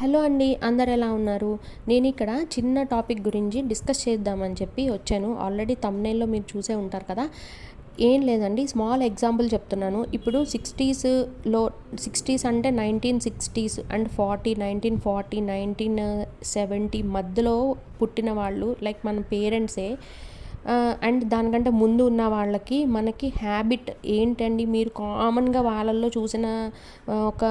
Hello అండి అందరు ఎలా ఉన్నారు? నేను ఇక్కడ చిన్న టాపిక్ గురించి డిస్కస్ చేద్దామని చెప్పి వచ్చాను. ఆల్రెడీ తమ్నేల్లో మీరు చూసే ఉంటారు కదా. ఏం లేదండి స్మాల్ ఎగ్జాంపుల్ చెప్తున్నాను. ఇప్పుడు సిక్స్టీస్లో సిక్స్టీస్ అంటే nineteen sixties and forty nineteen forty nineteen seventy మధ్యలో పుట్టిన వాళ్ళు లైక్ మన పేరెంట్సే అండ్ దానికంటే ముందు ఉన్న వాళ్ళకి మనకి హ్యాబిట్ ఏంటండి? మీరు కామన్గా వాళ్ళల్లో చూసిన ఒక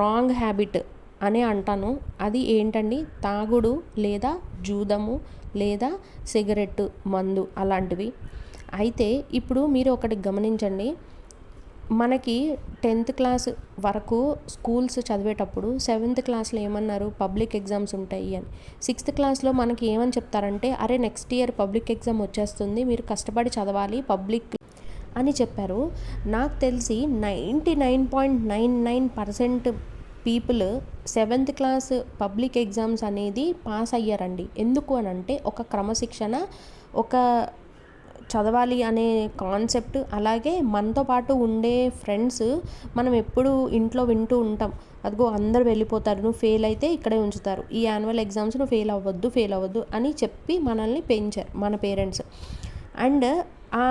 రాంగ్ హ్యాబిట్. అనే అంటాను. అది ఏంటండి? తాగుడు లేదా జూదము లేదా సిగరెట్ మందు అలాంటివి. అయితే ఇప్పుడు మీరు ఒకటి గమనించండి. మనకి టెన్త్ క్లాస్ వరకు స్కూల్స్ చదివేటప్పుడు సెవెంత్ క్లాస్లో ఏమన్నారు? పబ్లిక్ ఎగ్జామ్స్ ఉంటాయి అని. సిక్స్త్ క్లాస్లో మనకి ఏమని చెప్తారంటే అరే నెక్స్ట్ ఇయర్ పబ్లిక్ ఎగ్జామ్ వచ్చేస్తుంది మీరు కష్టపడి చదవాలి పబ్లిక్ అని చెప్పారు. నాకు తెలిసి ninety nine point nine nine percent people seventh class public exams అనేది పాస్ అయ్యారండి. ఎందుకు అని అంటే ఒక క్రమశిక్షణ ఒక చదవాలి అనే కాన్సెప్ట్ అలాగే మనతో పాటు ఉండే ఫ్రెండ్స్ మనం ఎప్పుడు ఇంట్లో వింటూ ఉంటాం. అదిగో అందరు వెళ్ళిపోతారు నువ్వు ఫెయిల్ అయితే ఇక్కడే ఉంచుతారు. ఈ యాన్యువల్ ఎగ్జామ్స్ నువ్వు ఫెయిల్ అవ్వద్దు ఫెయిల్ అవ్వద్దు అని చెప్పి మనల్ని పెంచారు మన పేరెంట్స్. అండ్ ఆ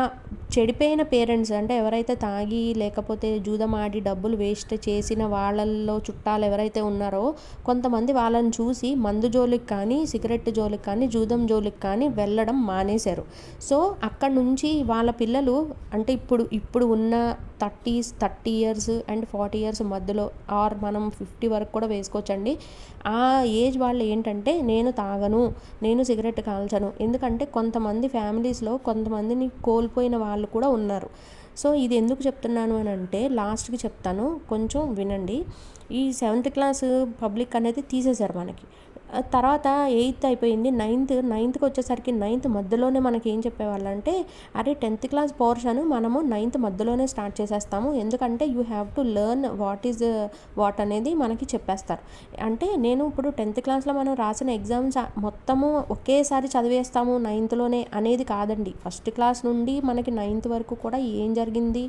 చెడిపోయిన పేరెంట్స్ అంటే ఎవరైతే తాగి లేకపోతే జూదమాడి డబ్బులు వేస్ట్ చేసిన వాళ్ళల్లో చుట్టాలు ఎవరైతే ఉన్నారో కొంతమంది వాళ్ళని చూసి మందు జోలికి కానీ సిగరెట్ జోలికి కానీ జూదం జోలికి కానీ వెళ్ళడం మానేశారు. సో అక్కడ నుంచి వాళ్ళ పిల్లలు అంటే ఇప్పుడు ఇప్పుడు ఉన్న thirties thirty years and forty years మధ్యలో ఆర్ మనం ఫిఫ్టీ వరకు కూడా వేసుకోవచ్చండి. ఆ ఏజ్ వాళ్ళు ఏంటంటే నేను తాగను నేను సిగరెట్ కాల్చను. ఎందుకంటే కొంతమంది ఫ్యామిలీస్లో కొంతమందిని కోల్పోయిన వాళ్ళు కూడా ఉన్నారు. సో ఇది ఎందుకు చెప్తున్నాను అని అంటే లాస్ట్కి చెప్తాను. కొంచెం వినండి. ఈ సెవెంత్ క్లాస్ పబ్లిక్ అనేది తీసేశారు మనకి. తర్వాత ఎయిత్ అయిపోయింది. నైన్త్ నైన్త్కి వచ్చేసరికి నైన్త్ మధ్యలోనే మనకి ఏం చెప్పేవాళ్ళు అంటే అరే టెన్త్ క్లాస్ పోర్షన్ మనము నైన్త్ మధ్యలోనే స్టార్ట్ చేసేస్తాము. ఎందుకంటే you have to learn what is what అనేది మనకి చెప్పేస్తారు. అంటే నేను ఇప్పుడు టెన్త్ క్లాస్లో మనం రాసిన ఎగ్జామ్స్ మొత్తము ఒకేసారి చదివేస్తాము నైన్త్లోనే అనేది కాదండి. ఫస్ట్ క్లాస్ నుండి మనకి నైన్త్ వరకు కూడా ఏం జరిగింది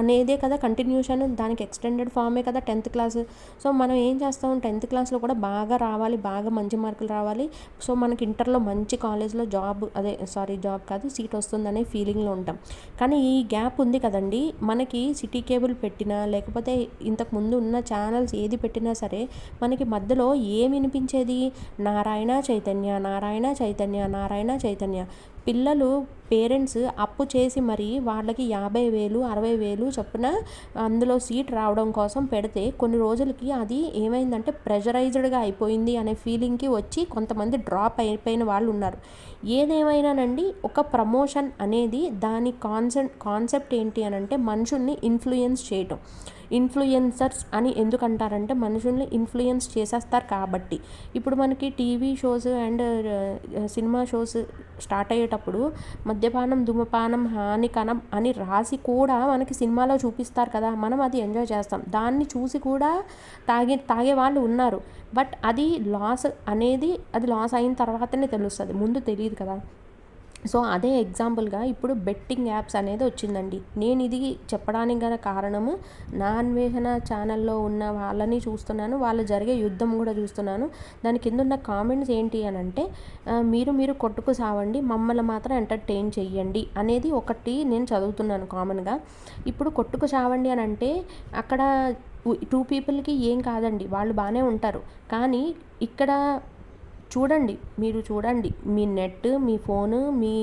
అనేదే కదా కంటిన్యూషన్. దానికి ఎక్స్టెండెడ్ ఫామే కదా టెన్త్ క్లాస్. సో మనం ఏం చేస్తాం టెన్త్ క్లాస్లో కూడా బాగా రావాలి బాగా బాగా మంచి మార్కులు రావాలి. సో మనకి ఇంటర్లో మంచి కాలేజ్లో జాబ్ అదే సారీ జాబ్ కాదు సీట్ వస్తుందనే ఫీలింగ్లో ఉంటాం. కానీ ఈ గ్యాప్ ఉంది కదండి. మనకి సిటీ కేబుల్ పెట్టినా లేకపోతే ఇంతకు ముందు ఉన్న ఛానల్స్ ఏది పెట్టినా సరే మనకి మధ్యలో ఏం వినిపించేది? నారాయణ చైతన్య నారాయణ చైతన్య నారాయణ చైతన్య. పిల్లలు పేరెంట్స్ అప్పు చేసి మరి వాళ్ళకి యాభై వేలు అరవై వేలు చొప్పున అందులో సీట్ రావడం కోసం పెడితే కొన్ని రోజులకి అది ఏమైందంటే ప్రెషరైజ్డ్గా అయిపోయింది అనే ఫీలింగ్కి వచ్చి కొంతమంది డ్రాప్ అయిపోయిన వాళ్ళు ఉన్నారు. ఏదేమైనానండి? ఒక ప్రమోషన్ అనేది దాని కాన్సెప్ట్ కాన్సెప్ట్ ఏంటి అని అంటే మనుషుల్ని ఇన్ఫ్లుయెన్స్ చేయటం. ఇన్ఫ్లుయెన్సర్స్ అని ఎందుకంటారంటే మనుషుల్ని ఇన్ఫ్లుయెన్స్ చేసేస్తారు కాబట్టి. ఇప్పుడు మనకి TV shows and cinema shows start అయ్యేటప్పుడు మద్యపానం ధూమపానం హానికరం అని రాసి కూడా మనకి సినిమాలో చూపిస్తారు కదా మనం అది ఎంజాయ్ చేస్తాం. దాన్ని చూసి కూడా తాగే తాగే వాళ్ళు ఉన్నారు. బట్ అది లాస్ అనేది అది లాస్ అయిన తర్వాతనే తెలుస్తుంది. ముందు తెలియదు కదా. సో అదే ఎగ్జాంపుల్గా ఇప్పుడు బెట్టింగ్ యాప్స్ అనేది వచ్చిందండి. నేను ఇది చెప్పడానికి గల కారణము నా అన్వేషణ ఛానల్లో ఉన్న వాళ్ళని చూస్తున్నాను వాళ్ళు జరిగే యుద్ధం కూడా చూస్తున్నాను. దాని కింద ఉన్న కామెంట్స్ ఏంటి అని అంటే మీరు మీరు కొట్టుకు సావండి మమ్మల్ని మాత్రం ఎంటర్టైన్ చెయ్యండి అనేది ఒకటి నేను చదువుతున్నాను కామన్గా. ఇప్పుడు కొట్టుకు చావండి అని అంటే అక్కడ టూ పీపుల్కి ఏం కాదండి వాళ్ళు బాగానే ఉంటారు. కానీ ఇక్కడ చూడండి మీరు చూడండి. మీ నెట్ మీ ఫోను మీ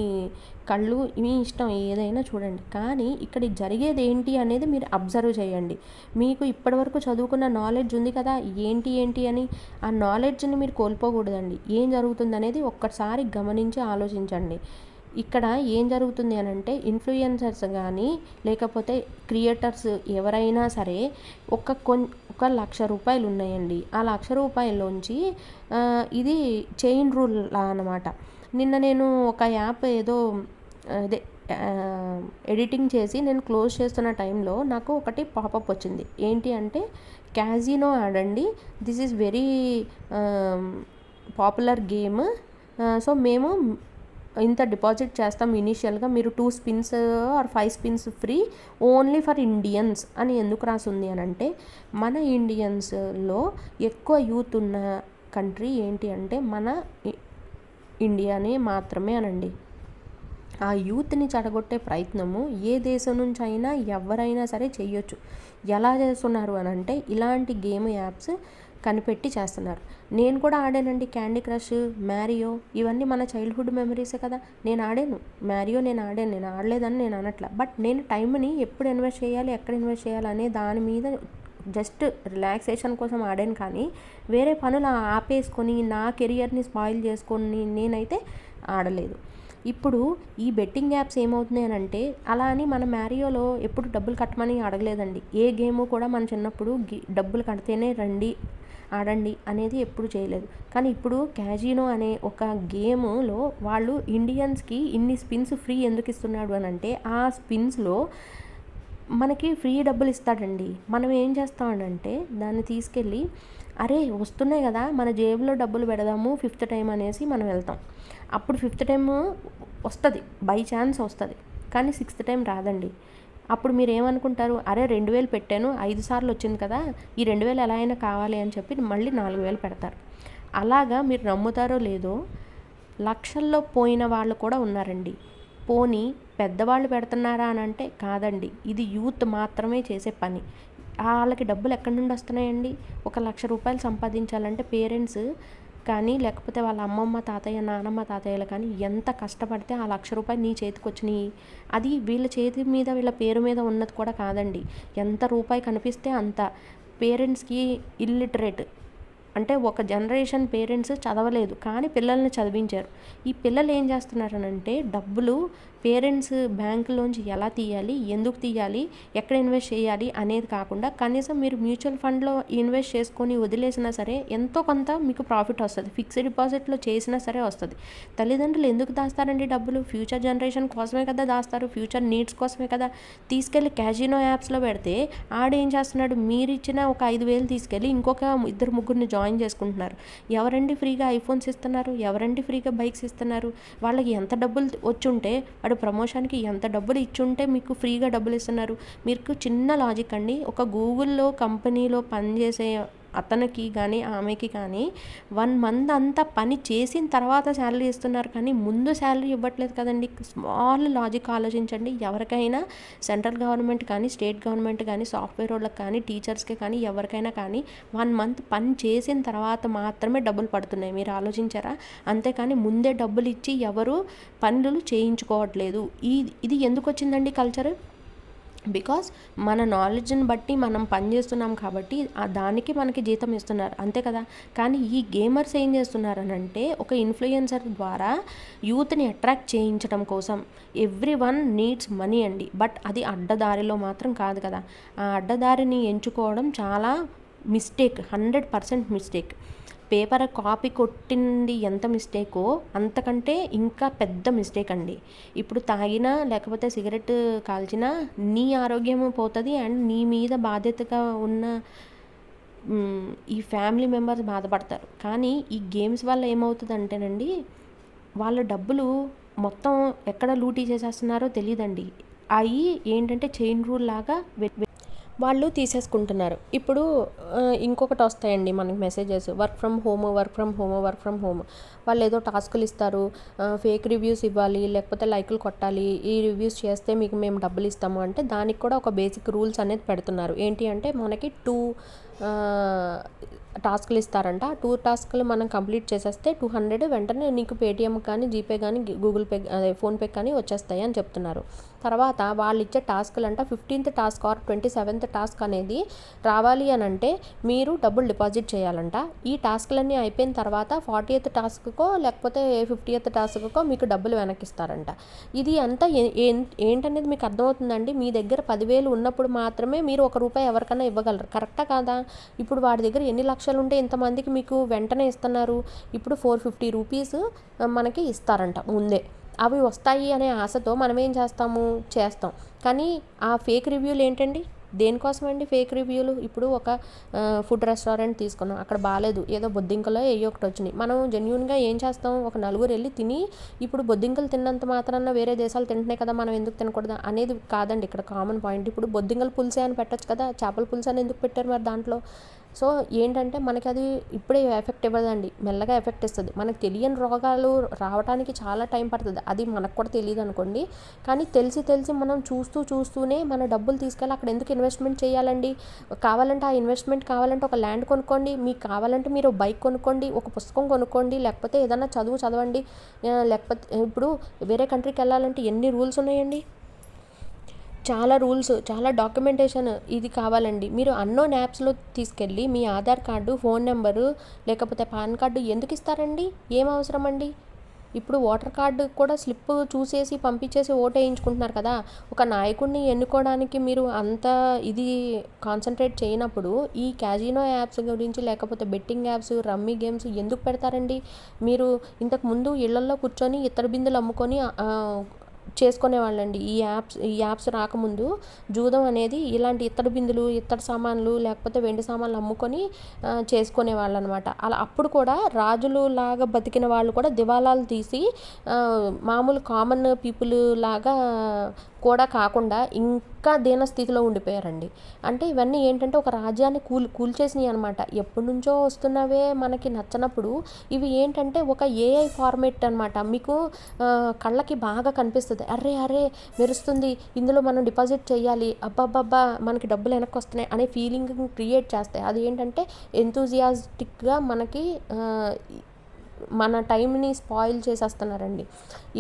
కళ్ళు మీ ఇష్టం ఏదైనా చూడండి. కానీ ఇక్కడ జరిగేది ఏంటి అనేది మీరు అబ్జర్వ్ చేయండి. మీకు ఇప్పటివరకు చదువుకున్న నాలెడ్జ్ ఉంది కదా ఏంటి ఏంటి అని ఆ నాలెడ్జ్ని మీరు కోల్పోకూడదండి. ఏం జరుగుతుంది అనేది ఒక్కసారి గమనించి ఆలోచించండి. ఇక్కడ ఏం జరుగుతుంది అని అంటే ఇన్ఫ్లుయెన్సర్స్ కానీ లేకపోతే క్రియేటర్స్ ఎవరైనా సరే ఒక కొన్ ఒక లక్ష రూపాయలు ఉన్నాయండి. ఆ లక్ష రూపాయల్లోంచి ఇది చైన్ రూల్ అనమాట నిన్న నేను ఒక యాప్ ఏదో అదే ఎడిటింగ్ చేసి నేను క్లోజ్ చేస్తున్న టైంలో నాకు ఒకటి పాపప్ వచ్చింది. ఏంటి అంటే క్యాజినో ఆడండి this is very popular game so మేము ఇంత డిపాజిట్ చేస్తాం ఇనీషియల్గా మీరు two spins or five spins free only for Indians అని ఎందుకు రాసింది అని అంటే మన ఇండియన్స్లో ఎక్కువ యూత్ ఉన్న కంట్రీ ఏంటి అంటే మన ఇండియానే మాత్రమే అనండి. ఆ యూత్ని చెడగొట్టే ప్రయత్నము ఏ దేశం నుంచి అయినా ఎవరైనా సరే చేయొచ్చు. ఎలా చేస్తున్నారు అని అంటే ఇలాంటి గేమ్ యాప్స్ కనిపెట్టి చేస్తున్నారు. నేను కూడా ఆడానండి. క్యాండీ క్రష్ మ్యారియో ఇవన్నీ మన చైల్డ్హుడ్ మెమరీసే కదా. నేను ఆడాను. మ్యారియో నేను ఆడాను. నేను ఆడలేదని నేను అనట్లా. బట్ నేను టైంని ఎప్పుడు ఇన్వెస్ట్ చేయాలి ఎక్కడ ఇన్వెస్ట్ చేయాలి అనే దాని మీద జస్ట్ రిలాక్సేషన్ కోసం ఆడాను కానీ వేరే పనులు ఆపేసుకొని నా కెరియర్ని స్పాయిల్ చేసుకొని నేనైతే ఆడలేదు. ఇప్పుడు ఈ బెట్టింగ్ యాప్స్ ఏమవుతున్నాయి అని అంటే అలా అని మన మ్యారియోలో ఎప్పుడు డబ్బులు కట్టమని అడగలేదండి. ఏ గేమ్ కూడా మన చిన్నప్పుడు డబ్బులు కడితేనే రండి ఆడండి అనేది ఎప్పుడు చేయలేదు. కానీ ఇప్పుడు క్యాజినో అనే ఒక గేమ్లో వాళ్ళు ఇండియన్స్కి ఇన్ని స్పిన్స్ ఫ్రీ ఎందుకు ఇస్తున్నాడు అని అంటే ఆ స్పిన్స్లో మనకి ఫ్రీ డబ్బులు ఇస్తాడండి. మనం ఏం చేస్తామంటే దాన్ని తీసుకెళ్ళి అరే వస్తున్నాయి కదా మన జేబులో డబ్బులు పెడదాము ఫిఫ్త్ టైం అనేసి మనం వెళ్తాం. అప్పుడు ఫిఫ్త్ టైం వస్తుంది బై ఛాన్స్ వస్తుంది. కానీ సిక్స్త్ టైం రాదండి. అప్పుడు మీరు ఏమనుకుంటారు? అరే రెండు వేలు పెట్టాను ఐదు సార్లు వచ్చింది కదా ఈ రెండు వేలు ఎలా అయినా కావాలి అని చెప్పి మళ్ళీ నాలుగు వేలు పెడతారు. అలాగా మీరు నమ్ముతారో లేదో లక్షల్లో పోయిన వాళ్ళు కూడా ఉన్నారండి. పోనీ పెద్దవాళ్ళు పెడుతున్నారా అని అంటే కాదండి. ఇది యూత్ మాత్రమే చేసే పని. వాళ్ళకి డబ్బులు ఎక్కడి నుండి వస్తున్నాయండి? ఒక లక్ష రూపాయలు సంపాదించాలంటే పేరెంట్స్ కానీ లేకపోతే వాళ్ళ అమ్మమ్మ తాతయ్య నానమ్మ తాతయ్యలు కానీ ఎంత కష్టపడితే ఆ లక్ష రూపాయలు నీ చేతికి వచ్చినాయి. అది వీళ్ళ చేతి మీద వీళ్ళ పేరు మీద ఉన్నది కూడా కాదండి. ఎంత రూపాయి కనిపిస్తే అంత. పేరెంట్స్కి ఇల్లిటరేట్. అంటే ఒక జనరేషన్ పేరెంట్స్ చదవలేదు కానీ పిల్లల్ని చదివించారు. ఈ పిల్లలు ఏం చేస్తున్నారనంటే డబ్బులు పేరెంట్స్ బ్యాంకులోంచి ఎలా తీయాలి ఎందుకు తీయాలి ఎక్కడ ఇన్వెస్ట్ చేయాలి అనేది కాకుండా కనీసం మీరు మ్యూచువల్ ఫండ్లో ఇన్వెస్ట్ చేసుకొని వదిలేసినా సరే ఎంతో కొంత మీకు ప్రాఫిట్ వస్తుంది. ఫిక్స్డ్ డిపాజిట్లో చేసినా సరే వస్తుంది. తల్లిదండ్రులు ఎందుకు దాస్తారండి డబ్బులు? ఫ్యూచర్ జనరేషన్ కోసమే కదా దాస్తారు. ఫ్యూచర్ నీడ్స్ కోసమే కదా. తీసుకెళ్ళి క్యాజినో యాప్స్లో పెడితే ఆడేం చేస్తున్నాడు? మీరు ఇచ్చిన ఒక ఐదు వేలు తీసుకెళ్ళి ఇంకొక ఇద్దరు ముగ్గురిని జాయిన్ చేసుకుంటున్నారు. ఎవరండి ఫ్రీగా ఐఫోన్స్ ఇస్తున్నారు? ఎవరండి ఫ్రీగా బైక్స్ ఇస్తున్నారు? వాళ్ళకి ఎంత డబ్బులు వచ్చుంటే అటు ప్రమోషన్కి ఎంత డబ్బులు ఇచ్చుంటే మీకు ఫ్రీగా డబ్బులు ఇస్తున్నారు. మీకు చిన్న లాజిక్ అండి. ఒక గూగుల్లో కంపెనీలో పనిచేసే అతనికి కానీ ఆమెకి కానీ వన్ మంత్ అంతా పని చేసిన తర్వాత శాలరీ ఇస్తున్నారు. కానీ ముందు శాలరీ ఇవ్వట్లేదు కదండి. స్మాల్ లాజిక్ ఆలోచించండి. ఎవరికైనా సెంట్రల్ గవర్నమెంట్ కానీ స్టేట్ గవర్నమెంట్ కానీ సాఫ్ట్వేర్ వాళ్ళకి కానీ టీచర్స్కి కానీ ఎవరికైనా కానీ వన్ మంత్ పని చేసిన తర్వాత మాత్రమే డబ్బులు పడుతున్నాయి. మీరు ఆలోచించారా? అంతేకాని ముందే డబ్బులు ఇచ్చి ఎవరు పనులు చేయించుకోవట్లేదు. ఈ ఇది ఎందుకు వచ్చిందండి కల్చర్? బికాస్ మన నాలెడ్జ్ని బట్టి మనం పనిచేస్తున్నాం కాబట్టి ఆ దానికి మనకి జీతం ఇస్తున్నారు. అంతే కదా? కానీ ఈ గేమర్స్ ఏం చేస్తున్నారు అని అంటే ఒక ఇన్ఫ్లుయెన్సర్ ద్వారా యూత్ని అట్రాక్ట్ చేయించడం కోసం ఎవ్రీ వన్ నీడ్స్ మనీ అండి. బట్ అది అడ్డదారిలో మాత్రం కాదు కదా? ఆ అడ్డదారిని ఎంచుకోవడం చాలా mistake hundred percent mistake paper copy కొట్టింది ఎంత మిస్టేకో అంతకంటే ఇంకా పెద్ద మిస్టేక్ అండి. ఇప్పుడు తాగినా లేకపోతే సిగరెట్ కాల్చినా నీ ఆరోగ్యం పోతుంది అండ్ నీ మీద బాధ్యతగా ఉన్న ఈ ఫ్యామిలీ మెంబర్స్ బాధపడతారు. కానీ ఈ గేమ్స్ వల్ల ఏమవుతుంది అంటేనండి వాళ్ళ డబ్బులు మొత్తం ఎక్కడ లూటీ చేసేస్తున్నారో తెలియదండి అవి ఏంటంటే చైన్ రూల్ లాగా వాళ్ళు తీసేసుకుంటున్నారు. ఇప్పుడు ఇంకొకటి వస్తాయండి మనకి messages work from home work from home work from home వాళ్ళు ఏదో టాస్కులు ఇస్తారు ఫేక్ రివ్యూస్ ఇవ్వాలి లేకపోతే లైకులు కొట్టాలి ఈ రివ్యూస్ చేస్తే మీకు మేము డబ్బులు ఇస్తాము అంటే దానికి కూడా ఒక బేసిక్ రూల్స్ అనేది పెడుతున్నారు. ఏంటి అంటే మనకి టూ టాస్క్లు ఇస్తారంట. ఆ టూ టాస్క్లు మనం కంప్లీట్ చేసేస్తే టూ హండ్రెడ్ వెంటనే నీకు పేటిఎం కానీ జీపే కానీ గూగుల్ పే అదే ఫోన్పే కానీ వచ్చేస్తాయి అని చెప్తున్నారు. తర్వాత వాళ్ళు ఇచ్చే టాస్క్లు అంట fifteenth task or twenty seventh task అనేది రావాలి అని అంటే మీరు డబ్బులు డిపాజిట్ చేయాలంట. ఈ టాస్క్లన్నీ అయిపోయిన తర్వాత ఫార్టీ ఎయిత్ టాస్క్కో లేకపోతే ఫిఫ్టీ ఎయిత్ టాస్క్కో మీకు డబ్బులు వెనక్కిస్తారంట. ఇది అంతా ఏం- ఏంటనేది మీకు అర్థమవుతుందండి? మీ దగ్గర పదివేలు ఉన్నప్పుడు మాత్రమే మీరు ఒక రూపాయి ఎవరికైనా ఇవ్వగలరు. కరెక్టా కాదా? ఇప్పుడు వాడి దగ్గర ఎన్ని లక్షలు ఉంటే ఇంతమందికి మీకు వెంటనే ఇస్తున్నారు. ఇప్పుడు ఫోర్ ఫిఫ్టీ రూపీస్ మనకి ఇస్తారంట ముందే. అవి వస్తాయి అనే ఆశతో మనం ఏం చేస్తాము? చేస్తాం. కానీ ఆ ఫేక్ రివ్యూలు ఏంటండి? దేనికోసం అండి ఫేక్ రివ్యూలు ఇప్పుడు ఒక ఫుడ్ రెస్టారెంట్ తీసుకున్నాం. అక్కడ బాగాలేదు. ఏదో బొద్దింకలో ఏ ఒకటి వచ్చినాయి. మనం జెన్యున్గా ఏం చేస్తాం? ఒక నలుగురు వెళ్ళి తిని ఇప్పుడు బొద్దింకలు తిన్నంత మాత్రాన వేరే దేశాలు తింటున్నాయి కదా మనం ఎందుకు తినకూడదు? అనేది కాదండి ఇక్కడ కామన్ పాయింట్ ఇప్పుడు బొద్దింకల పులుసే అని పెట్టచ్చు కదా చేపల పులుసు అని ఎందుకు పెట్టారు మరి దాంట్లో? సో ఏంటంటే మనకి అది ఇప్పుడే ఎఫెక్ట్ ఇవ్వదండి. మెల్లగా ఎఫెక్ట్ ఇస్తుంది. మనకు తెలియని రోగాలు రావడానికి చాలా టైం పడుతుంది. అది మనకు కూడా తెలియదు అనుకోండి. కానీ తెలిసి తెలిసి మనం చూస్తూ చూస్తూనే మన డబ్బులు తీసుకెళ్ళి అక్కడ ఎందుకు ఇన్వెస్ట్మెంట్ చేయాలండి? కావాలంటే ఆ ఇన్వెస్ట్మెంట్ కావాలంటే ఒక ల్యాండ్ కొనుక్కోండి. మీకు కావాలంటే మీరు బైక్ కొనుక్కోండి. ఒక పుస్తకం కొనుక్కోండి. లేకపోతే ఏదైనా చదువు చదవండి. లేకపోతే ఇప్పుడు వేరే కంట్రీకి వెళ్ళాలంటే ఎన్ని రూల్స్ ఉన్నాయండి? చాలా రూల్స్ చాలా డాక్యుమెంటేషన్ ఇది కావాలండి. మీరు అన్నోన్ యాప్స్లో తీసుకెళ్ళి మీ ఆధార్ కార్డు ఫోన్ నెంబరు లేకపోతే పాన్ కార్డు ఎందుకు ఇస్తారండి? ఏం అవసరం అండి ఇప్పుడు ఓటర్ కార్డు కూడా స్లిప్ చూసేసి పంపించేసి ఓటు వేయించుకుంటున్నారు కదా. ఒక నాయకుడిని ఎన్నుకోవడానికి మీరు అంత ఇది కాన్సన్ట్రేట్ చేయనప్పుడు ఈ క్యాజినో యాప్స్ గురించి లేకపోతే బెట్టింగ్ యాప్స్ రమ్మీ గేమ్స్ ఎందుకు పెడతారండి? మీరు ఇంతకు ముందు ఇళ్ళల్లో కూర్చొని ఇతర బిందులు అమ్ముకొని చేసుకునేవాళ్ళండి. ఈ యాప్స్ ఈ యాప్స్ రాకముందు జూదం అనేది ఇలాంటి ఇత్తడి బిందులు ఇత్తడి సామాన్లు లేకపోతే వెండి సామాన్లు అమ్ముకొని చేసుకునేవాళ్ళు అనమాట అలా అప్పుడు కూడా రాజులు లాగా బతికిన వాళ్ళు కూడా దివాలాలు తీసి మామూలు కామన్ పీపుల్ లాగా కూడా కాకుండా ఇంకా దీన స్థితిలో ఉండిపోయారండి. అంటే ఇవన్నీ ఏంటంటే ఒక రాజ్యాన్ని కూల్ కూల్చేసినాయి అనమాట ఎప్పటి నుంచో వస్తున్నవే మనకి నచ్చనప్పుడు ఇవి ఏంటంటే ఒక ఏఐ ఫార్మేట్ అనమాట మీకు కళ్ళకి బాగా కనిపిస్తుంది. అరే అరే మెరుస్తుంది. ఇందులో మనం డిపాజిట్ చేయాలి. అబ్బాబ్బా మనకి డబ్బులు వెనక్కి వస్తున్నాయి అనే ఫీలింగ్ క్రియేట్ చేస్తాయి. అది ఏంటంటే ఎంతూజియాస్టిక్గా మనకి మన టైంని స్పాయిల్ చేసేస్తున్నారండి.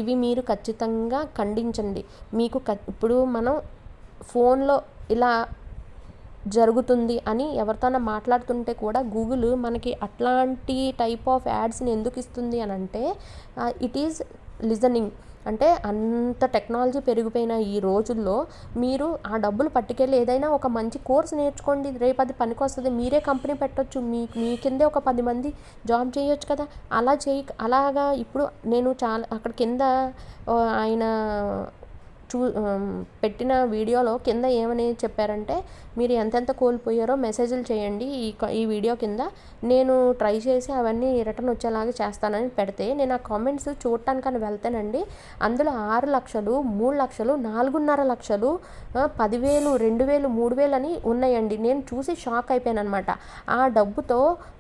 ఇవి మీరు ఖచ్చితంగా ఖండించండి. మీకు ఇప్పుడు మనం ఫోన్లో ఇలా జరుగుతుంది అని ఎవరితోనో మాట్లాడుతుంటే కూడా గూగుల్ మనకి అట్లాంటి టైప్ ఆఫ్ యాడ్స్ని ఎందుకు ఇస్తుంది అని అంటే ఇట్ ఈజ్ లిజనింగ్. అంటే అంత టెక్నాలజీ పెరిగిపోయిన ఈ రోజుల్లో మీరు ఆ డబ్బులు పట్టుకెళ్ళి ఏదైనా ఒక మంచి కోర్స్ నేర్చుకోండి. రేపు అది పనికి వస్తుంది మీరే కంపెనీ పెట్టొచ్చు. మీ మీ కిందే ఒక పది మంది జాబ్ చేయొచ్చు కదా. అలా చేయి అలాగా ఇప్పుడు నేను చాలా అక్కడ కింద ఆయన చూ పెట్టిన వీడియోలో కింద ఏమని చెప్పారంటే మీరు ఎంతెంత కోల్పోయారో మెసేజ్లు చేయండి ఈ ఈ వీడియో కింద. నేను ట్రై చేసి అవన్నీ రిటర్న్ వచ్చేలాగా చేస్తానని పెడితే నేను ఆ కామెంట్స్ చూడటానికని వెళ్తానండి. అందులో ఆరు లక్షలు మూడు లక్షలు నాలుగున్నర లక్షలు పదివేలు రెండు వేలు మూడు వేలు అని ఉన్నాయండి. నేను చూసి షాక్ అయిపోయాను అనమాట ఆ డబ్బుతో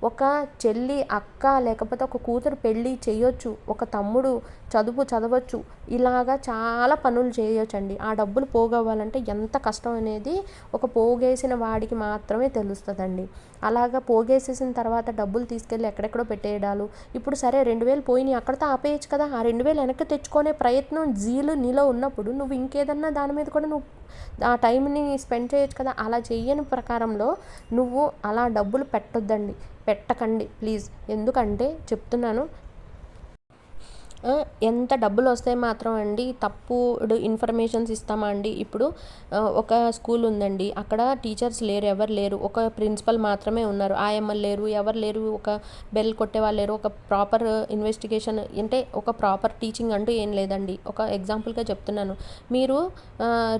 ఒక చెల్లి అక్క లేకపోతే ఒక కూతురు పెళ్ళి చేయొచ్చు ఒక తమ్ముడు చదువు చదవచ్చు ఇలాగా చాలా పనులు చేయొచ్చండి. ఆ డబ్బులు పోగవ్వాలంటే ఎంత కష్టం అనేది ఒక పోగేసిన వాడికి మాత్రమే తెలుస్తుందండి. అలాగా పోగేసేసిన తర్వాత డబ్బులు తీసుకెళ్ళి ఎక్కడెక్కడో పెట్టేయడాలు. ఇప్పుడు సరే రెండు వేలు పోయినాయి అక్కడితో ఆపేయచ్చు కదా. ఆ రెండు వేలు వెనక్కి తెచ్చుకునే ప్రయత్నం జీలు నీలో ఉన్నప్పుడు నువ్వు ఇంకేదన్నా దాని మీద కూడా నువ్వు ఆ టైంని స్పెండ్ చేయొచ్చు కదా. అలా చేయని ప్రకారంలో నువ్వు అలా డబ్బులు పెట్టొద్దండి. పెట్టకండి ప్లీజ్. ఎందుకంటే చెప్తున్నాను ఎంత డబ్బులు వస్తే మాత్రం అండి తప్పుడు ఇన్ఫర్మేషన్స్ ఇస్తామా అండి? ఇప్పుడు ఒక స్కూల్ ఉందండి. అక్కడ టీచర్స్ లేరు ఎవరు లేరు. ఒక ప్రిన్సిపల్ మాత్రమే ఉన్నారు. ఆయమ్మ లేరు ఎవరు లేరు. ఒక బెల్ కొట్టే వాళ్ళు లేరు. ఒక ప్రాపర్ ఇన్వెస్టిగేషన్ అంటే ఒక ప్రాపర్ టీచింగ్ అంటూ ఏం లేదండి. ఒక ఎగ్జాంపుల్గా చెప్తున్నాను. మీరు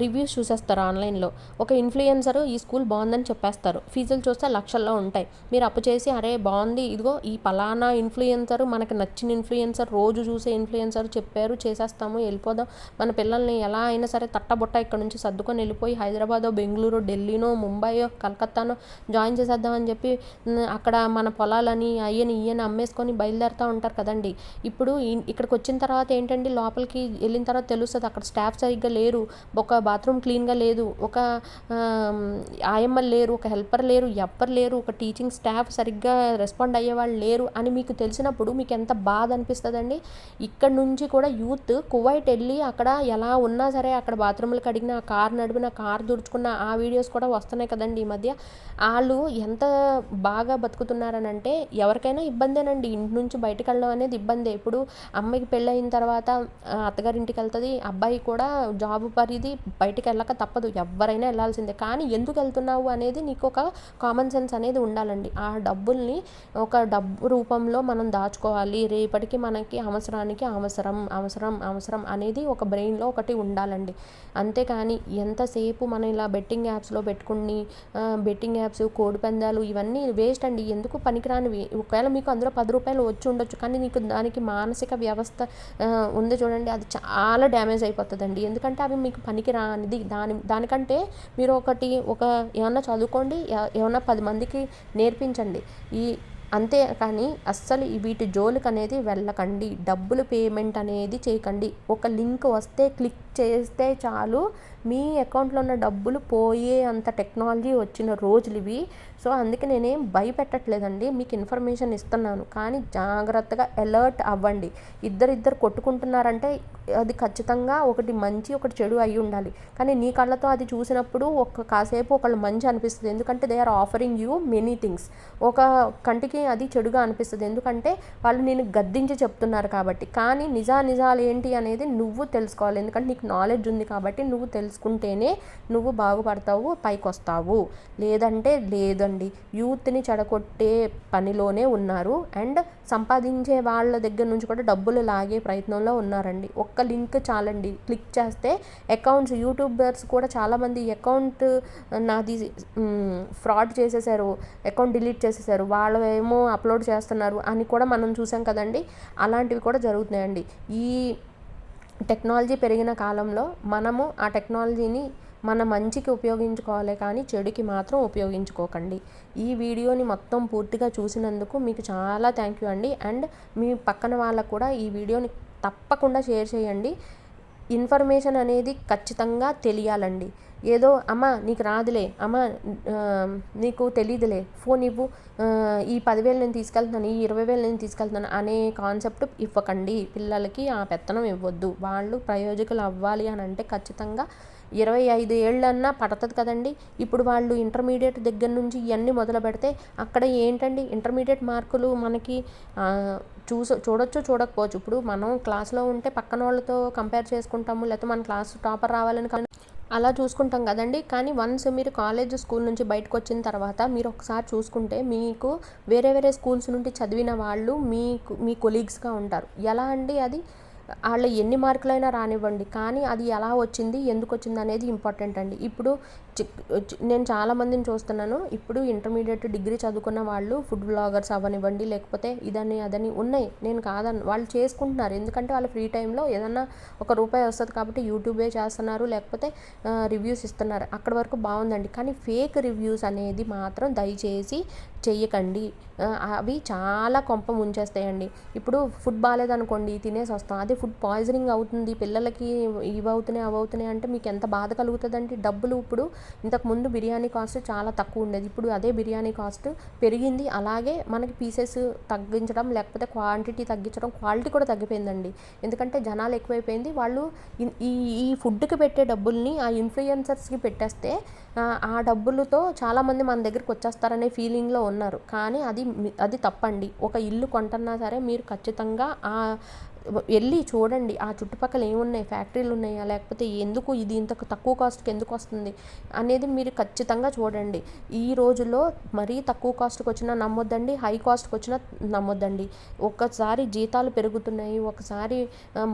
రివ్యూస్ చూసేస్తారు ఆన్లైన్లో. ఒక ఇన్ఫ్లుయెన్సర్ ఈ స్కూల్ బాగుందని చెప్పేస్తారు. ఫీజులు చూస్తే లక్షల్లో ఉంటాయి. మీరు అప్పు చేసి అరే బాగుంది ఇదిగో ఈ పలానా ఇన్ఫ్లుయెన్సర్ మనకు నచ్చిన ఇన్ఫ్లుయెన్సర్ రోజు చూసి ఇన్ఫ్లుయెన్సర్ చెప్పారు చేసేస్తాము వెళ్ళిపోదాం. మన పిల్లల్ని ఎలా అయినా సరే తట్టబుట్ట ఇక్కడ నుంచి సర్దుకొని వెళ్ళిపోయి హైదరాబాదో బెంగళూరు ఢిల్లీనో ముంబైయో కలకత్తానో జాయిన్ చేసేద్దామని చెప్పి అక్కడ మన పొలాలని అయ్యని ఇయ్యని అమ్మేసుకొని బయలుదేరుతూ ఉంటారు కదండి. ఇప్పుడు ఇక్కడికి వచ్చిన తర్వాత ఏంటండి లోపలికి వెళ్ళిన తర్వాత తెలుస్తుంది. అక్కడ స్టాఫ్ సరిగ్గా లేరు. ఒక బాత్రూమ్ క్లీన్గా లేదు. ఒక ఆయమ్మ లేరు. ఒక హెల్పర్ లేరు. ఎవ్వరు లేరు. ఒక టీచింగ్ స్టాఫ్ సరిగ్గా రెస్పాండ్ అయ్యేవాళ్ళు లేరు అని మీకు తెలిసినప్పుడు మీకు ఎంత బాధ అనిపిస్తుందండి? ఇక్కడ నుంచి కూడా యూత్ కువైట్ వెళ్ళి అక్కడ ఎలా ఉన్నా సరే అక్కడ బాత్రూమ్లు కడిగిన కార్ నడిపిన కార్ దుడుచుకున్న ఆ వీడియోస్ కూడా వస్తున్నాయి కదండి ఈ మధ్య. వాళ్ళు ఎంత బాగా బతుకుతున్నారని అంటే ఎవరికైనా ఇబ్బందేనండి. ఇంటి నుంచి బయటకు వెళ్ళడం అనేది ఇబ్బందే. ఇప్పుడు అమ్మాయికి పెళ్ళయిన తర్వాత అత్తగారింటికి వెళ్తుంది అబ్బాయి కూడా జాబ్ పరిధి బయటకు వెళ్ళక తప్పదు. ఎవరైనా వెళ్ళాల్సిందే. కానీ ఎందుకు వెళ్తున్నావు అనేది నీకు ఒక కామన్ సెన్స్ అనేది ఉండాలండి. ఆ డబ్బుల్ని ఒక డబ్బు రూపంలో మనం దాచుకోవాలి. రేపటికి మనకి అవసరాన్ని మనకి అవసరం అవసరం అవసరం అనేది ఒక బ్రెయిన్లో ఒకటి ఉండాలండి. అంతేకాని ఎంతసేపు మనం ఇలా బెట్టింగ్ యాప్స్లో పెట్టుకుని బెట్టింగ్ యాప్స్ కోడి పందాలు ఇవన్నీ వేస్ట్ అండి. ఎందుకు పనికిరానివి? ఒకవేళ మీకు అందులో పది రూపాయలు వచ్చి ఉండొచ్చు కానీ నీకు దానికి మానసిక వ్యవస్థ ఉంది చూడండి అది చాలా డ్యామేజ్ అయిపోతుందండి. ఎందుకంటే అవి మీకు పనికిరానిది. దాని దానికంటే మీరు ఒకటి ఒక ఏమన్నా చదువుకోండి ఏమన్నా పది మందికి నేర్పించండి. ఈ అంతే కానీ అస్సలు వీటి జోలికి అనేది వెళ్ళకండి. డబ్బులు పేమెంట్ అనేది చేయకండి. ఒక లింక్ వస్తే క్లిక్ చేస్తే చాలు. మీ అకౌంట్లో ఉన్న డబ్బులు పోయే అంత టెక్నాలజీ వచ్చిన రోజులు ఇవి సో అందుకే నేనేం భయపెట్టట్లేదండి. మీకు ఇన్ఫర్మేషన్ ఇస్తున్నాను. కానీ జాగ్రత్తగా అలర్ట్ అవ్వండి. ఇద్దరిద్దరు కొట్టుకుంటున్నారంటే అది ఖచ్చితంగా ఒకటి మంచి ఒకటి చెడు అయి ఉండాలి. కానీ నీ కళ్ళతో అది చూసినప్పుడు ఒక కాసేపు ఒకళ్ళు మంచి అనిపిస్తుంది. ఎందుకంటే they are offering you many things ఒక కంటికి అది చెడుగా అనిపిస్తుంది. ఎందుకంటే వాళ్ళు నేను గద్దించి చెప్తున్నారు కాబట్టి. కానీ నిజా నిజాలు ఏంటి అనేది నువ్వు తెలుసుకోవాలి. ఎందుకంటే నీకు నాలెడ్జ్ ఉంది కాబట్టి నువ్వు తెలుసుకుంటేనే నువ్వు బాగుపడతావు పైకి వస్తావు లేదంటే లేదండి. యూత్ని చెడగొట్టే పనిలోనే ఉన్నారు. అండ్ సంపాదించే వాళ్ళ దగ్గర నుంచి కూడా డబ్బులు లాగే ప్రయత్నంలో ఉన్నారండి. ఒక్క లింక్ చాలండి. క్లిక్ చేస్తే అకౌంట్స్ యూట్యూబర్స్ కూడా చాలామంది అకౌంట్ నాది ఫ్రాడ్ చేసేసారు అకౌంట్ డిలీట్ చేసేసారు వాళ్ళు ఏమో అప్లోడ్ చేస్తున్నారు అని కూడా మనం చూసాం కదండి. అలాంటివి కూడా జరుగుతున్నాయండి. ఈ టెక్నాలజీ పెరిగిన కాలంలో మనము ఆ టెక్నాలజీని మన మంచికి ఉపయోగించుకోవాలి కానీ చెడుకి మాత్రం ఉపయోగించుకోకండి. ఈ వీడియోని మొత్తం పూర్తిగా చూసినందుకు మీకు చాలా థ్యాంక్ యూ అండి. అండ్ మీ పక్కన వాళ్ళకు కూడా ఈ వీడియోని తప్పకుండా షేర్ చేయండి. ఇన్ఫర్మేషన్ అనేది ఖచ్చితంగా తెలియాలండి. ఏదో అమ్మ నీకు రాదులే అమ్మ నీకు తెలియదులే ఫోన్ ఇవ్వు ఈ పదివేలు నేను తీసుకెళ్తున్నాను ఈ ఇరవై వేలు నేను తీసుకెళ్తున్నాను అనే కాన్సెప్ట్ ఇవ్వకండి. పిల్లలకి ఆ పెత్తనం ఇవ్వద్దు. వాళ్ళు ప్రయోజకులు అవ్వాలి అని అంటే ఖచ్చితంగా ఇరవై ఐదు ఏళ్ళన్నా పడుతుంది కదండి. ఇప్పుడు వాళ్ళు ఇంటర్మీడియట్ దగ్గర నుంచి ఇవన్నీ మొదలు పెడితే అక్కడ ఏంటండి? ఇంటర్మీడియట్ మార్కులు మనకి చూస చూడొచ్చు చూడకపోవచ్చు. ఇప్పుడు మనం క్లాస్లో ఉంటే పక్కన వాళ్ళతో కంపేర్ చేసుకుంటాము లేకపోతే మన క్లాస్ టాపర్ రావాలని కానీ అలా చూసుకుంటాం కదండి. కానీ వన్స్ మీరు కాలేజ్ స్కూల్ నుంచి బయటకు వచ్చిన తర్వాత మీరు ఒకసారి చూసుకుంటే మీకు వేరే వేరే స్కూల్స్ నుండి చదివిన వాళ్ళు మీకు మీ కొలీగ్స్గా ఉంటారు. ఎలా అండి అది? వాళ్ళు ఎన్ని మార్కులైనా రానివ్వండి. కానీ అది ఎలా వచ్చింది ఎందుకు వచ్చింది అనేది ఇంపార్టెంట్ అండి. ఇప్పుడు చి- చి- నేను చాలామందిని చూస్తున్నాను. ఇప్పుడు ఇంటర్మీడియట్ డిగ్రీ చదువుకున్న వాళ్ళు ఫుడ్ బ్లాగర్స్ అవ్వనివ్వండి లేకపోతే ఇదని అదని ఉన్నాయి. నేను కాదని వాళ్ళు చేసుకుంటున్నారు. ఎందుకంటే వాళ్ళ ఫ్రీ టైంలో ఏదన్నా ఒక రూపాయి వస్తుంది కాబట్టి యూట్యూబే చేస్తున్నారు లేకపోతే రివ్యూస్ ఇస్తున్నారు. అక్కడ వరకు బాగుందండి. కానీ ఫేక్ రివ్యూస్ అనేది మాత్రం దయచేసి చెయ్యకండి. అవి చాలా కొంప ముంచేస్తాయండి. ఇప్పుడు ఫుడ్ బాగాలేదనుకోండి తినేసి వస్తాం అది ఫుడ్ పాయిజనింగ్ అవుతుంది పిల్లలకి ఇవవుతున్నాయి అవవుతున్నాయి అవి అవుతున్నాయి అంటే మీకు ఎంత బాధ కలుగుతుందండి డబ్బులు ఇప్పుడు ఇంతకు ముందు బిర్యానీ కాస్ట్ చాలా తక్కువ ఉండేది. ఇప్పుడు అదే బిర్యానీ కాస్ట్ పెరిగింది. అలాగే మనకి పీసెస్ తగ్గించడం లేకపోతే క్వాంటిటీ తగ్గించడం క్వాలిటీ కూడా తగ్గిపోయిందండి. ఎందుకంటే జనాలు ఎక్కువైపోయింది. వాళ్ళు ఈ ఈ ఫుడ్కి పెట్టే డబ్బుల్ని ఆ ఇన్ఫ్లుయెన్సర్స్కి పెట్టేస్తే ఆ, డబ్బులతో చాలామంది మన దగ్గరికి వచ్చేస్తారనే ఫీలింగ్లో ఉన్నారు. కానీ అది అది తప్పండి. ఒక ఇల్లు కొంటున్నా సరే మీరు ఖచ్చితంగా ఆ వెళ్ళి చూడండి. ఆ చుట్టుపక్కల ఏమున్నాయి? ఫ్యాక్టరీలు ఉన్నాయా? లేకపోతే ఎందుకు ఇది ఇంత తక్కువ కాస్ట్కి ఎందుకు వస్తుంది? అనేది మీరు ఖచ్చితంగా చూడండి. ఈ రోజుల్లో మరీ తక్కువ కాస్ట్కి వచ్చినా నమ్మొద్దండి. హై కాస్ట్కి వచ్చినా నమ్మొద్దండి. ఒక్కసారి జీతాలు పెరుగుతున్నాయి. ఒకసారి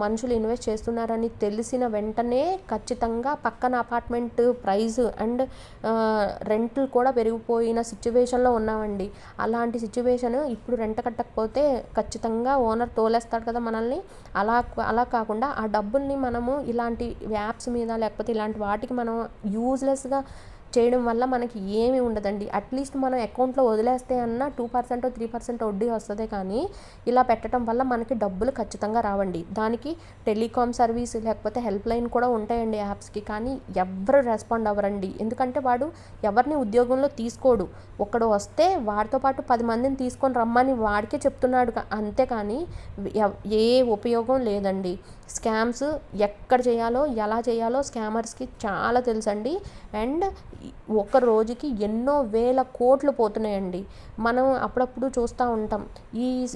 మనుషులు ఇన్వెస్ట్ చేస్తున్నారని తెలిసిన వెంటనే ఖచ్చితంగా పక్కన అపార్ట్మెంట్ ప్రైస్ అండ్ రెంట్లు కూడా పెరిగిపోయిన సిచ్యువేషన్లో ఉన్నామండి. అలాంటి సిచ్యువేషన్ ఇప్పుడు రెంట్ కట్టకపోతే ఖచ్చితంగా ఓనర్ తోలేస్తాడు కదా మనల్ని. అలా అలా కాకుండా ఆ డబ్బుల్ని మనము ఇలాంటి యాప్స్ మీద లేకపోతే ఇలాంటి వాటికి మనం యూజ్లెస్గా చేయడం వల్ల మనకి ఏమీ ఉండదండి. అట్లీస్ట్ మనం అకౌంట్లో వదిలేస్తే అన్న టూ పర్సెంట్ త్రీ పర్సెంట్ వడ్డీ వస్తుంది కానీ ఇలా పెట్టడం వల్ల మనకి డబ్బులు ఖచ్చితంగా రావండి. దానికి టెలికామ్ సర్వీస్ లేకపోతే హెల్ప్ లైన్ కూడా ఉంటాయండి యాప్స్కి కానీ ఎవ్వరు రెస్పాండ్ అవ్వరండి. ఎందుకంటే వాడు ఎవరిని ఉద్యోగంలో తీసుకోడు. ఒక్కడు వస్తే వాడితో పాటు పది మందిని తీసుకొని రమ్మని వాడికే చెప్తున్నాడు అంతేకాని ఎవ్- ఏ ఉపయోగం లేదండి. స్కామ్స్ ఎక్కడ చేయాలో ఎలా చేయాలో స్కామర్స్కి చాలా తెలుసండి. అండ్ ఒక రోజుకి ఎన్నో వేల కోట్లు పోతున్నాయండి. మనం అప్పుడప్పుడు చూస్తూ ఉంటాం. ఈ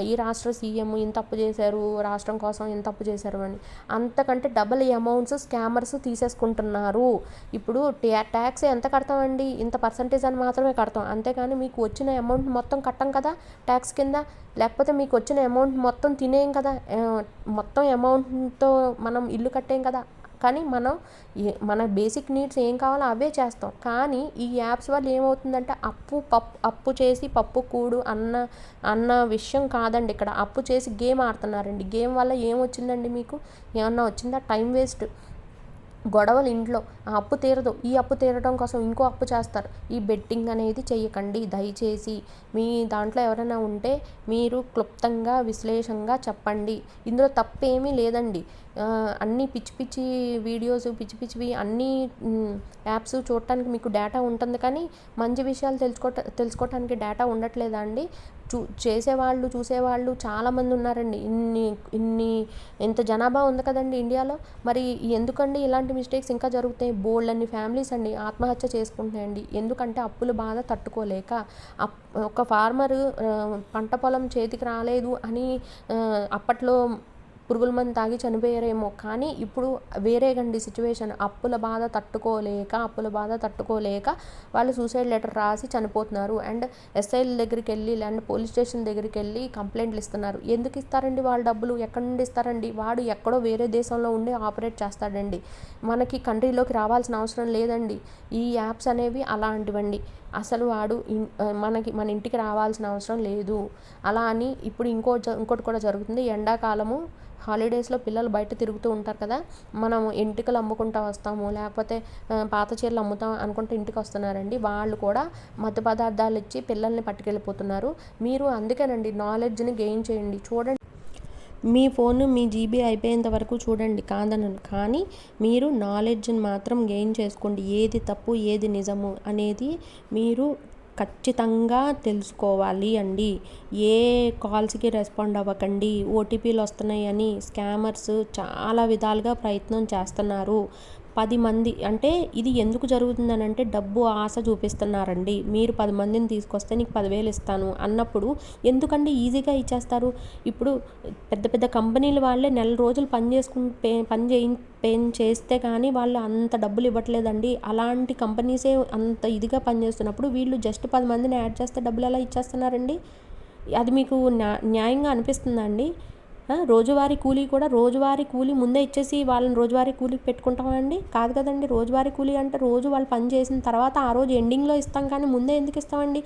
ఈ రాష్ట్ర సీఎం ఇంత అప్పు చేశారు రాష్ట్రం కోసం ఇంత అప్పు చేశారు అని. అంతకంటే డబల్ అమౌంట్స్ స్కామర్స్ తీసేసుకుంటున్నారు. ఇప్పుడు ట్యాక్స్ ఎంత కడతామండి? ఇంత పర్సంటేజ్ అని మాత్రమే కడతాం. అంతేకాని మీకు వచ్చిన అమౌంట్ మొత్తం కట్టం కదా ట్యాక్స్ కింద? లేకపోతే మీకు వచ్చిన అమౌంట్ మొత్తం తినేయం కదా? మొత్తం అమౌంట్ అమౌంట్తో మనం ఇల్లు కట్టాం కదా. కానీ మనం మన బేసిక్ నీడ్స్ ఏం కావాలో అవే చేస్తాం. కానీ ఈ యాప్స్ వల్ల ఏమవుతుందంటే అప్పు పప్పు అప్పు చేసి పప్పు కూడు అన్న అన్న విషయం కాదండి ఇక్కడ. అప్పు చేసి గేమ్ ఆడుతున్నారండి. గేమ్ వల్ల ఏమొచ్చిందండి మీకు? ఏమన్నా వచ్చిందా? Time waste. గొడవలు ఇంట్లో. ఆ అప్పు తీరదు. ఈ అప్పు తీరడం కోసం ఇంకో అప్పు చేస్తారు. ఈ బెట్టింగ్ అనేది చేయకండి దయచేసి మీ దాంట్లో ఎవరైనా ఉంటే మీరు క్లుప్తంగా విశ్లేషంగా చెప్పండి. ఇందులో తప్పేమీ లేదండి. అన్ని పిచ్చి పిచ్చి వీడియోస్ పిచ్చి పిచ్చివి అన్నీ యాప్స్ చూడటానికి మీకు డేటా ఉంటుంది కానీ మంచి విషయాలు తెలుసుకోట తెలుసుకోవటానికి డేటా ఉండట్లేదా అండి? చూ చేసేవాళ్ళు చూసేవాళ్ళు చాలామంది ఉన్నారండి. ఇన్ని ఇన్ని ఇంత జనాభా ఉంది కదండి ఇండియాలో? మరి ఎందుకండి ఇలాంటి మిస్టేక్స్ ఇంకా జరుగుతాయి? బోల్డ్ అన్ని ఫ్యామిలీస్ అండి ఆత్మహత్య చేసుకుంటున్నాయండి. ఎందుకంటే అప్పుల బాధ తట్టుకోలేక ఒక ఫార్మర్ పంట పొలం చేతికి రాలేదు అని అప్పట్లో పురుగుల మందు తాగి చనిపోయారేమో. కానీ ఇప్పుడు వేరే గండి సిచ్యువేషన్ అప్పుల బాధ తట్టుకోలేక అప్పుల బాధ తట్టుకోలేక వాళ్ళు సూసైడ్ లెటర్ రాసి చనిపోతున్నారు. అండ్ ఎస్ఐల దగ్గరికి వెళ్ళి అండ్ పోలీస్ స్టేషన్ దగ్గరికి వెళ్ళి కంప్లైంట్లు ఇస్తున్నారు. ఎందుకు ఇస్తారండి వాళ్ళ డబ్బులు? ఎక్కడి నుండి ఇస్తారండి? వాడు ఎక్కడో వేరే దేశంలో ఉండి ఆపరేట్ చేస్తాడండి. మనకి కంట్రీలోకి రావాల్సిన అవసరం లేదండి. ఈ యాప్స్ అనేవి అలాంటివండి. అసలు వాడు మనకి మన ఇంటికి రావాల్సిన అవసరం లేదు. అలా అని ఇప్పుడు ఇంకో ఇంకోటి కూడా జరుగుతుంది. ఎండాకాలము హాలిడేస్లో పిల్లలు బయట తిరుగుతూ ఉంటారు కదా మనం ఎంటికలు అమ్ముకుంటా వస్తాము. లేకపోతే పాత చీరలు అమ్ముతాం అనుకుంటే ఇంటికి వస్తున్నారండి. వాళ్ళు కూడా మత్తు పదార్థాలు ఇచ్చి పిల్లల్ని పట్టుకెళ్ళిపోతున్నారు. మీరు అందుకేనండి నాలెడ్జ్ని గెయిన్ చేయండి. చూడండి. మీ ఫోన్ మీ జీబీ అయిపోయేంత వరకు చూడండి కాదనను. కానీ మీరు నాలెడ్జ్ని మాత్రం గెయిన్ చేసుకోండి. ఏది తప్పు ఏది నిజము అనేది మీరు ఖచ్చితంగా తెలుసుకోవాలి అండి. ఏ కాల్స్కి రెస్పాండ్ అవ్వకండి. ఓటీపీలు వస్తున్నాయని స్కామర్స్ చాలా విధాలుగా ప్రయత్నం చేస్తున్నారు. పది మంది అంటే ఇది ఎందుకు జరుగుతుందని అంటే డబ్బు ఆశ చూపిస్తున్నారండి. మీరు పది మందిని తీసుకొస్తే నీకు పదివేలు ఇస్తాను అన్నప్పుడు ఎందుకండి ఈజీగా ఇచ్చేస్తారు? ఇప్పుడు పెద్ద పెద్ద కంపెనీల వాళ్ళే నెల రోజులు పని చేసుకుని పని చేయి పే చేస్తే కానీ వాళ్ళు అంత డబ్బులు ఇవ్వట్లేదండి. అలాంటి కంపెనీసే అంత ఇదిగా పనిచేస్తున్నప్పుడు వీళ్ళు జస్ట్ పది మందిని యాడ్ చేస్తే డబ్బులు ఎలా ఇచ్చేస్తున్నారండి? అది మీకు న్యాయంగా అనిపిస్తుందా అండి? రోజువారీ కూలీ కూడా రోజువారీ కూలీ ముందే ఇచ్చేసి వాళ్ళని రోజువారీ కూలీ పెట్టుకుంటామండి. కాదు కదండి రోజువారీ కూలీ అంటే రోజు వాళ్ళు పని చేసిన తర్వాత ఆ రోజు ఎండింగ్లో ఇస్తాం కానీ ముందే ఎందుకు ఇస్తామండి?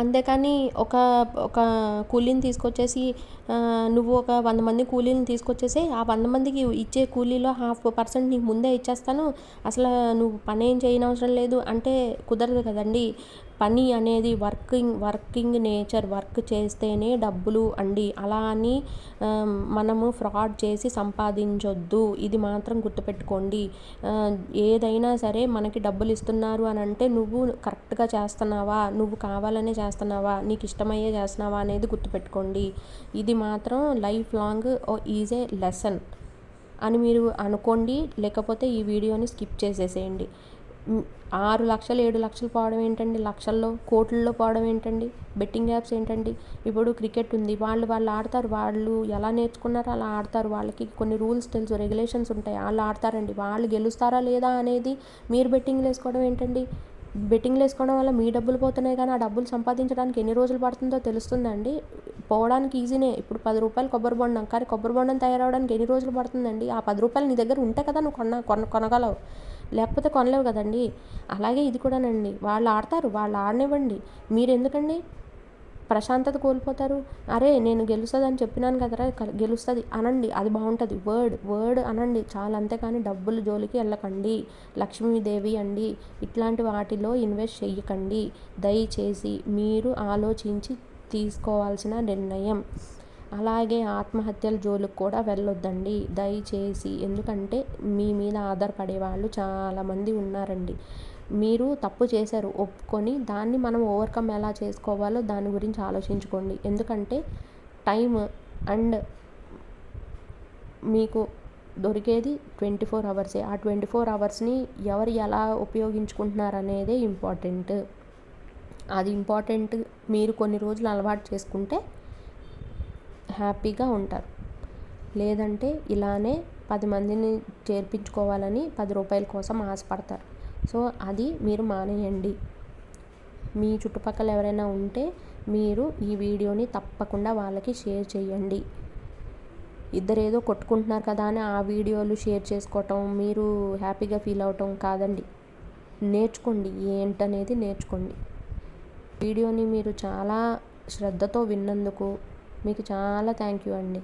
అంతేకాని ఒక ఒక కూలీని తీసుకొచ్చేసి నువ్వు ఒక వంద మంది కూలీని తీసుకొచ్చేసి ఆ వంద మందికి ఇచ్చే కూలీలో హాఫ్ పర్సెంట్ నీకు ముందే ఇచ్చేస్తాను. అసలు నువ్వు పని ఏం చేయనవసరం లేదు అంటే కుదరదు కదండి. పని అనేది వర్కింగ్ వర్కింగ్ నేచర్ వర్క్ చేస్తేనే డబ్బులు అండి. అలా అని మనము ఫ్రాడ్ చేసి సంపాదించొద్దు. ఇది మాత్రం గుర్తుపెట్టుకోండి. ఏదైనా సరే మనకి డబ్బులు ఇస్తున్నారు అని అంటే నువ్వు కరెక్ట్గా చేస్తున్నావా నువ్వు కావాలనే చేస్తున్నావా నీకు ఇష్టమయ్యే చేస్తున్నావా అనేది గుర్తుపెట్టుకోండి. ఇది మాత్రం life long is a lesson అని మీరు అనుకోండి. లేకపోతే ఈ వీడియోని స్కిప్ చేసేసేయండి. ఆరు లక్షలు ఏడు లక్షలు పోవడం ఏంటండి? లక్షల్లో కోట్లలో పోవడం ఏంటండి? బెట్టింగ్ యాప్స్ ఏంటండి? ఇప్పుడు క్రికెట్ ఉంది. వాళ్ళు వాళ్ళు ఆడతారు. వాళ్ళు ఎలా నేర్చుకున్నారో అలా ఆడతారు. వాళ్ళకి కొన్ని రూల్స్ తెలుసు రెగ్యులేషన్స్ ఉంటాయి. వాళ్ళు ఆడతారండి. వాళ్ళు గెలుస్తారా లేదా అనేది మీరు బెట్టింగ్లు వేసుకోవడం ఏంటండి? బెట్టింగ్లు వేసుకోవడం వల్ల మీ డబ్బులు పోతున్నాయి కానీ ఆ డబ్బులు సంపాదించడానికి ఎన్ని రోజులు పడుతుందో తెలుస్తుందండి. పోవడానికి ఈజీనే. ఇప్పుడు పది రూపాయలు కొబ్బరి బొండం. కానీ కొబ్బరి బొండం తయారవడానికి ఎన్ని రోజులు పడుతుందండి? ఆ పది రూపాయలు నీ దగ్గర ఉంటే కదా నువ్వు కొన్న కొన కొనగలవు. లేకపోతే కొనలేవు కదండి. అలాగే ఇది కూడానండి. వాళ్ళు ఆడతారు వాళ్ళు ఆడనివ్వండి. మీరు ఎందుకండి ప్రశాంతత కోల్పోతారు. అరే నేను గెలుస్తుందని చెప్పినాను కదరా గెలుస్తుంది అనండి. అది బాగుంటుంది. వర్డ్ వర్డ్ అనండి. చాలా అంతేకాని డబ్బులు జోలికి వెళ్ళకండి. లక్ష్మీదేవి అండి. ఇట్లాంటి వాటిలో ఇన్వెస్ట్ చెయ్యకండి. దయచేసి మీరు ఆలోచించి తీసుకోవాల్సిన నిర్ణయం. అలాగే ఆత్మహత్యల జోలికి కూడా వెళ్ళొద్దండి. దయచేసి. ఎందుకంటే మీ మీద ఆధారపడే వాళ్ళు చాలామంది ఉన్నారండి. మీరు తప్పు చేశారు. ఒప్పుకొని దాన్ని మనం ఓవర్కమ్ ఎలా చేసుకోవాలో దాని గురించి ఆలోచించుకోండి. ఎందుకంటే టైం అండ్ మీకు దొరికేది ట్వంటీ ఫోర్ అవర్సే. ఆ ట్వంటీ ఫోర్ అవర్స్ని ఎవరు ఎలా ఉపయోగించుకుంటున్నారు అనేదే ఇంపార్టెంట్. అది ఇంపార్టెంట్ మీరు కొన్ని రోజులు అలవాటు చేసుకుంటే హ్యాపీగా ఉంటారు. లేదంటే ఇలానే పది మందిని చేర్పించుకోవాలని పది రూపాయల కోసం ఆశపడతారు. సో అది మీరు మానేయండి. మీ చుట్టుపక్కల ఎవరైనా ఉంటే మీరు ఈ వీడియోని తప్పకుండా వాళ్ళకి షేర్ చేయండి. ఇద్దరు ఏదో కొట్టుకుంటున్నారు కదా అని ఆ వీడియోలు షేర్ చేసుకోవటం మీరు హ్యాపీగా ఫీల్ అవటం కాదండి. నేర్చుకోండి. ఏంటనేది నేర్చుకోండి. వీడియోని మీరు చాలా శ్రద్ధతో విన్నందుకు మీకు చాలా థ్యాంక్ యూ అండి.